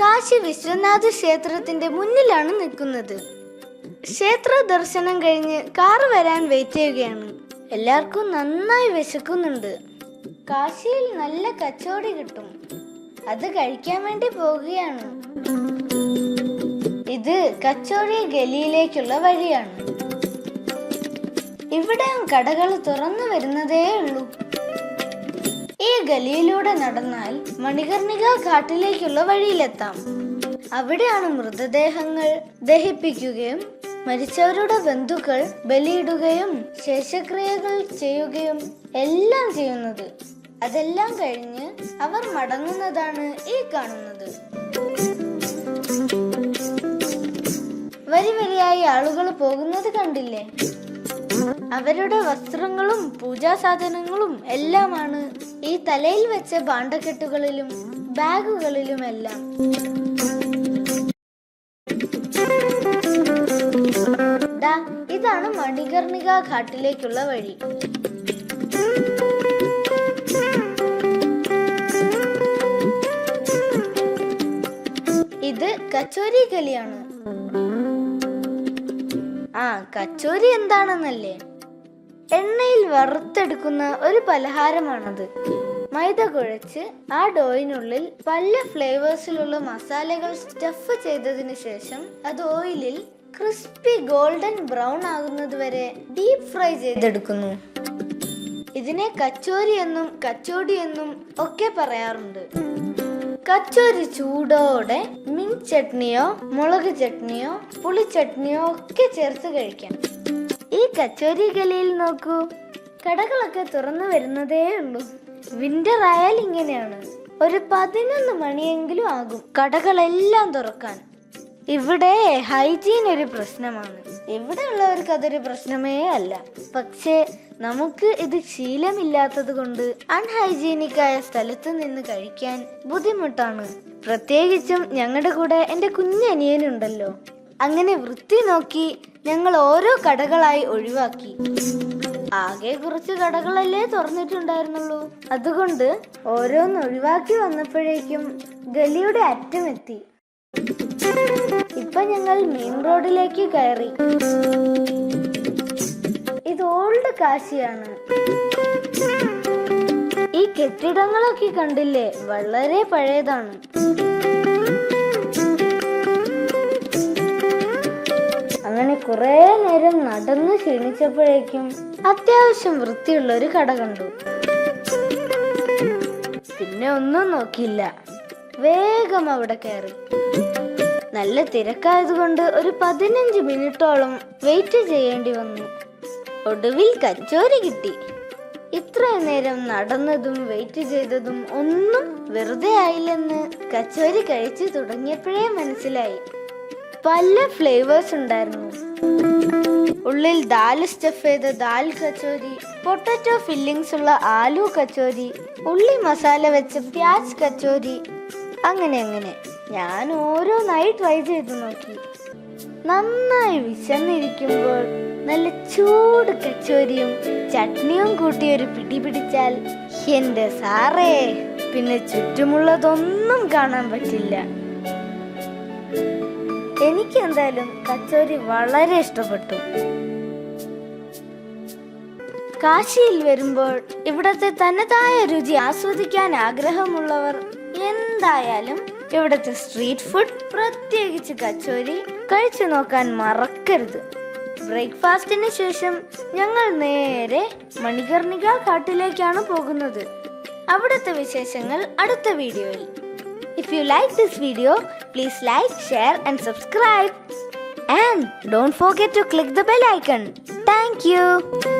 കാശി വിശ്വനാഥ ക്ഷേത്രത്തിന്റെ മുന്നിലാണ് നിൽക്കുന്നത്. ക്ഷേത്ര ദർശനം കഴിഞ്ഞ് കാറ് വരാൻ വെയിറ്റ് ചെയ്യുകയാണ്. എല്ലാവർക്കും നന്നായി വിശക്കുന്നുണ്ട്. കാശിയിൽ നല്ല കച്ചോടി കിട്ടും. അത് കഴിക്കാൻ വേണ്ടി പോവുകയാണ്. ഇത് കച്ചോടി ഗലിയിലേക്കുള്ള വഴിയാണ്. ഇവിടെ കടകൾ തുറന്നു വരുന്നതേ ഉള്ളൂ. ഈ ഗലിയിലൂടെ നടന്നാൽ മണികർണിക കാട്ടിലേക്കുള്ള വഴിയിലെത്താം. അവിടെയാണ് മൃതദേഹങ്ങൾ ദഹിപ്പിക്കുകയും മരിച്ചവരുടെ ബന്ധുക്കൾ ബലിയിടുകയും ശേഷക്രിയകൾ ചെയ്യുകയും എല്ലാം ചെയ്യുന്നത്. അതെല്ലാം കഴിഞ്ഞ് അവർ മടങ്ങുന്നതാണ് ഈ കാണുന്നത്. വരി വരിയായി ആളുകൾ പോകുന്നത് കണ്ടില്ലേ? അവരുടെ വസ്ത്രങ്ങളും പൂജാ സാധനങ്ങളും എല്ലാമാണ് ഈ തലയിൽ വെച്ച ഭാണ്ഡക്കെട്ടുകളിലും ബാഗുകളിലുമെല്ലാം. ഇതാണ് മണികർണിക ഘാട്ടിലേക്കുള്ള വഴി. ഇത് കച്ചോരി കലിയാണ്. ആ കച്ചോരി എന്താണെന്നല്ലേ? എണ്ണയിൽ വറുത്തെടുക്കുന്ന ഒരു പലഹാരമാണത്. മൈദ കുഴച്ച് ആ ഡോയിനുള്ളിൽ പല ഫ്ലേവേഴ്സിലുള്ള മസാലകൾ സ്റ്റഫ് ചെയ്തതിനു ശേഷം അത് ഓയിലിൽ ക്രിസ്പി ഗോൾഡൻ ബ്രൗൺ ആകുന്നത് വരെ ഡീപ് ഫ്രൈ ചെയ്തെടുക്കുന്നു. ഇതിനെ കച്ചോരി എന്നും കച്ചോടി എന്നും ഒക്കെ പറയാറുണ്ട്. കച്ചോരി ചൂടോടെ ചട്നിയോ മുളക് ചട്നിയോ പുളി ചട്നിയോ ഒക്കെ ചേർത്ത് കഴിക്കാം. ഈ കച്ചോരി ഗലിയിൽ നോക്കൂ. കടകളൊക്കെ തുറന്നു വരുന്നതേ ഉള്ളൂ. വിന്റർ ആയാൽ ഇങ്ങനെയാണ്. ഒരു പതിനൊന്ന് മണിയെങ്കിലും ആകും കടകളെല്ലാം തുറക്കാൻ. ഇവിടെ ഹൈജീൻ ഒരു പ്രശ്നമാണ്. ഇവിടെ ഉള്ളവർക്ക് അതൊരു പ്രശ്നമേ അല്ല. പക്ഷേ നമുക്ക് ഇത് ശീലമില്ലാത്തത് കൊണ്ട് അൺഹൈജീനിക് ആയ സ്ഥലത്ത് നിന്ന് കഴിക്കാൻ ബുദ്ധിമുട്ടാണ്. പ്രത്യേകിച്ചും ഞങ്ങളുടെ കൂടെ എന്റെ കുഞ്ഞനിയനുണ്ടല്ലോ. അങ്ങനെ വൃത്തി നോക്കി ഞങ്ങൾ ഓരോ കടകളായി ഒഴിവാക്കി. ആകെ കുറച്ച് കടകളല്ലേ തുറന്നിട്ടുണ്ടായിരുന്നുള്ളൂ. അതുകൊണ്ട് ഓരോന്ന് ഒഴിവാക്കി വന്നപ്പോഴേക്കും ഗലിയുടെ അറ്റമെത്തി ഇപ്പൊ ഞങ്ങൾ മെയിൻ റോഡിലേക്ക് കയറി. ഇത് ഓൾഡ് കാശിയാണ്. ഈ കെട്ടിടങ്ങളൊക്കെ കണ്ടില്ലേ? വളരെ പഴയതാണ്. അങ്ങനെ കുറെ നേരം നടന്ന് ക്ഷീണിച്ചപ്പോഴേക്കും അത്യാവശ്യം വൃത്തിയുള്ള ഒരു കട കണ്ടു. പിന്നെ ഒന്നും നോക്കിയില്ല. വേഗം അവിടെ കയറി. നല്ല തിരക്കായതുകൊണ്ട് ഒരു പതിനഞ്ച് മിനിറ്റോളം വെയിറ്റ് ചെയ്യേണ്ടി വന്നു. ഒടുവിൽ കച്ചോരി കിട്ടി. ഇത്രയും നേരം നടന്നതും വെയിറ്റ് ചെയ്തതും ഒന്നും വെറുതെ ആയില്ലെന്ന് കച്ചോരി കഴിച്ചു തുടങ്ങിയപ്പോഴേ മനസ്സിലായി. പല ഫ്ലേവേഴ്സ് ഉണ്ടായിരുന്നു. ഉള്ളിൽ ദാൽ സ്റ്റഫ് ചെയ്ത ദാൽ കച്ചോരി പൊട്ടറ്റോ ഫില്ലിങ്സ് ഉള്ള ആലു കച്ചോരി ഉള്ളി മസാല വെച്ച പ്യാസ് കച്ചോരി അങ്ങനെ അങ്ങനെ. ഞാൻ ഓരോന്നായി ട്രൈ ചെയ്തു നോക്കി. നന്നായി വിശന്നിരിക്കുമ്പോൾ നല്ല ചൂട് കച്ചോരിയും ചട്നിയും കൂട്ടി ഒരു പിടി പിടിച്ചാൽ എന്റെ സാറേ പിന്നെ ചുറ്റുമുള്ളതൊന്നും കാണാൻ പറ്റില്ല. എനിക്ക് എന്തായാലും കച്ചോരി വളരെ ഇഷ്ടപ്പെട്ടു. കാശിയിൽ വരുമ്പോൾ ഇവിടത്തെ തനതായ രുചി ആസ്വദിക്കാൻ ആഗ്രഹമുള്ളവർ എന്തായാലും ഇവിടത്തെ സ്ട്രീറ്റ് ഫുഡ് പ്രത്യേകിച്ച് കച്ചോരി കഴിച്ചു നോക്കാൻ മറക്കരുത്. ബ്രേക്ക്ഫാസ്റ്റിന് ശേഷം ഞങ്ങൾ നേരെ മണികർണിക കാട്ടിലേക്കാണ് പോകുന്നത്. അവിടുത്തെ വിശേഷങ്ങൾ അടുത്ത വീഡിയോയിൽ. If you like this video please like share and subscribe and don't forget to click the bell icon thank you.